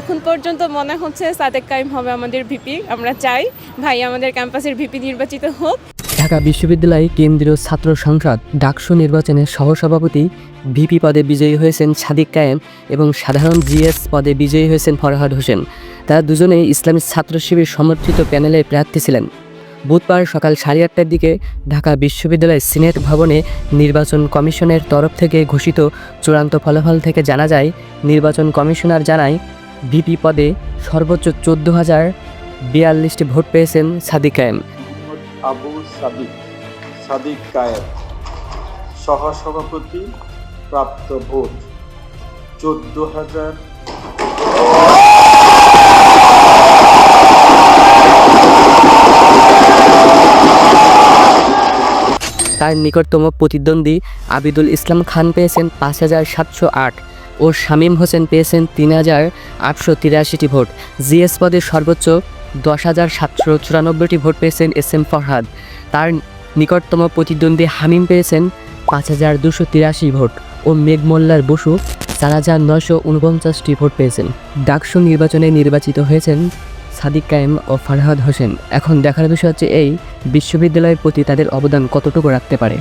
এখন পর্যন্ত মনে হচ্ছে সাদেক কাইম হবে আমাদের ভিপি। আমরা চাই ভাই আমাদের ক্যাম্পাসের ভিপি নির্বাচিত হোক। ঢাকা বিশ্ববিদ্যালয় কেন্দ্রীয় ছাত্র সংসদ ডাকসু নির্বাচনে সহসভাপতি ভিপি পদে বিজয়ী হয়েছেন সাদিক কায়েম এবং সাধারণ জিএস পদে বিজয়ী হয়েছেন ফরহাদ হোসেন। তারা দুজনেই ইসলামী ছাত্র শিবির সমর্থিত প্যানেলে প্রার্থী ছিলেন। বুধবার সকাল সাড়ে আটটার দিকে ঢাকা বিশ্ববিদ্যালয় সিনেট ভবনে নির্বাচন কমিশনের তরফ থেকে ঘোষিত চূড়ান্ত ফলাফল থেকে জানা যায়, নির্বাচন কমিশনার জানায় ভিপি পদে সর্বোচ্চ চোদ্দ হাজার বিয়াল্লিশটি ভোট পেয়েছেন সাদিক কায়েম। আবু সাদিক সাদিক কায়েব সহসভাপতি প্রাপ্ত ভোট চোদ্দ হাজার। তার নিকটতম প্রতিদ্বন্দ্বী আবিদুল ইসলাম খান পেয়েছেন পাঁচ হাজার সাতশো আট। ও শামীম হোসেন পেয়েছেন তিন হাজার আটশো তিরাশিটি ভোট। জিএস পদে সর্বোচ্চ দশ হাজার সাতশো চুরানব্বইটি ভোট পেয়েছেন এস এম ফরহাদ। তার নিকটতম প্রতিদ্বন্দ্বী হামিম পেয়েছেন পাঁচ হাজার দুশো তিরাশি ভোট ও মেঘ মোল্লার বসু চার হাজার নশো উনপঞ্চাশটি ভোট পেয়েছেন। ডাকসু নির্বাচনে নির্বাচিত হয়েছেন সাদিক কায়েম ও ফারহাদ হোসেন। এখন দেখার বিষয় হচ্ছে এই বিশ্ববিদ্যালয়ের প্রতি তাদের অবদান কতটুকু রাখতে পারে?